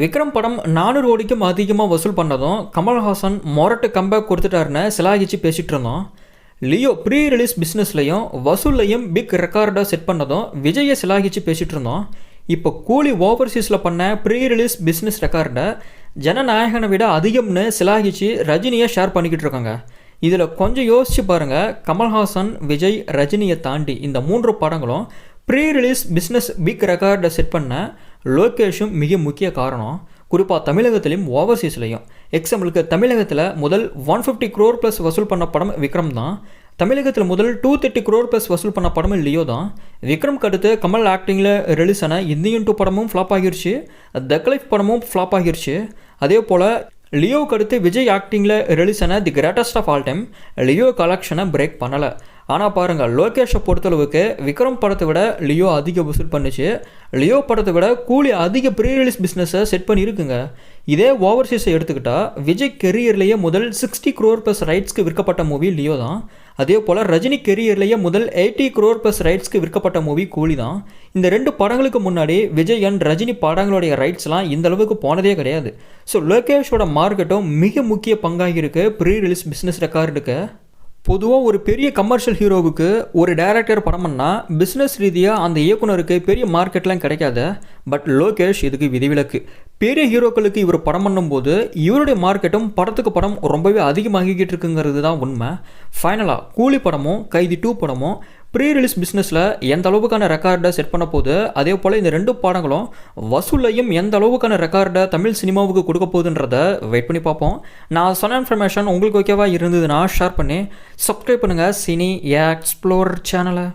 விக்ரம் படம் நானூறு கோடிக்கும் அதிகமாக வசூல் பண்ணதும் கமல்ஹாசன் மொரட்டு கம்பேக் கொடுத்துட்டாருன்னு சிலாகிச்சு பேசிகிட்டு இருந்தோம். லியோ ப்ரீ ரிலீஸ் பிஸ்னஸ்லையும் வசூல்லையும் பிக் ரெக்கார்டை செட் பண்ணதும் விஜயை சிலாகிச்சு பேசிகிட்டு இருந்தோம். இப்போ கூலி ஓவர்சீஸில் பண்ண ப்ரீ ரிலீஸ் பிஸ்னஸ் ரெக்கார்டை ஜனநாயகனை விட அதிகம்னு சிலாகிச்சு ரஜினியை ஷேர் பண்ணிக்கிட்டு இருக்காங்க. இதில் கொஞ்சம் யோசிச்சு பாருங்கள் கமல்ஹாசன் விஜய் ரஜினியை தாண்டி இந்த மூன்று படங்களும் ப்ரீ ரிலீஸ் பிஸ்னஸ் பிக் ரெக்கார்டை செட் பண்ண லோகேஷும் மிக முக்கிய காரணம் குறிப்பாக தமிழகத்திலையும் ஓவர்சீஸ்லையும் எக்ஸாம்பிளுக்கு தமிழகத்தில் முதல் ஒன் ஃபிஃப்டி க்ரோர் ப்ளஸ் வசூல் பண்ண படம் விக்ரம் தான். தமிழகத்தில் முதல் டூ தேர்ட்டி க்ரோர் ப்ளஸ் வசூல் பண்ண படம் லியோ தான். விக்ரம் அடுத்து கமல் ஆக்டிங்கில் ரிலீஸ் ஆன இந்தியன் டூ படமும் ஃப்ளாப் ஆகிருச்சு. த கலைஃப் படமும் ஃப்ளாப் ஆகிருச்சு. அதே போல் லியோவுக்கு அடுத்து விஜய் ஆக்டிங்கில் ரிலீஸ் ஆன the greatest of all time Leo கலெக்ஷனை break பண்ணலை. ஆனால் பாருங்கள் லோகேஷை பொறுத்தளவுக்கு விக்ரம் படத்தை விட லியோ அதிக வசூல் பண்ணுச்சு. லியோ படத்தை விட கூலி அதிக ப்ரீ ரிலீஸ் பிஸ்னஸை செட் பண்ணியிருக்குங்க. இதே ஓவர்சீஸை எடுத்துக்கிட்டால் விஜய் கெரியர்லேயே முதல் சிக்ஸ்டி க்ரோர் ப்ளஸ் ரைட்ஸ்க்கு விற்கப்பட்ட மூவி லியோ தான். அதே போல் ரஜினி கெரியர்லேயே முதல் எயிட்டி க்ரோர் ப்ளஸ் ரைட்ஸ்க்கு விற்கப்பட்ட மூவி கூலி தான். இந்த ரெண்டு படங்களுக்கு முன்னாடி விஜய் அண்ட் ரஜினி படங்களுடைய ரைட்ஸ்லாம் இந்த அளவுக்கு போனதே கிடையாது. ஸோ லோகேஷோட மார்க்கெட்டும் மிக முக்கிய பங்காகியிருக்கு ப்ரீ ரிலீஸ் பிஸ்னஸ் ரெக்கார்டுக்கு பொதுவாக ஒரு பெரிய கமர்ஷியல் ஹீரோவுக்கு ஒரு டைரக்டர் படம் பண்ணால் பிஸ்னஸ் ரீதியாக அந்த இயக்குனருக்கு பெரிய மார்க்கெட்லாம் கிடைக்காது. பட் லோகேஷ் இதுக்கு விதிவிலக்கு. பெரிய ஹீரோக்களுக்கு இவர் படம் பண்ணும்போது இவருடைய மார்க்கெட்டும் படத்துக்கு படம் ரொம்பவே அதிகமாகிக்கிட்டு இருக்குங்கிறது தான் உண்மை. ஃபைனலாக கூலி படமும் கைதி டூ படமும் ப்ரீ ரிலீஸ் பிஸ்னஸில் எந்த அளவுக்கான ரெக்கார்டை செட் பண்ண போகுது அதே போல் இந்த ரெண்டு படங்களும் வசூலையும் எந்த அளவுக்கான ரெக்கார்டை தமிழ் சினிமாவுக்கு கொடுக்க போகுதுன்றத வெயிட் பண்ணி பார்ப்போம். நான் சொன்ன இன்ஃபர்மேஷன் உங்களுக்கு ஓகேவா இருந்ததுன்னா ஷேர் பண்ணி சப்ஸ்கிரைப் பண்ணுங்கள் சினி எக்ஸ்ப்ளோர் சேனலை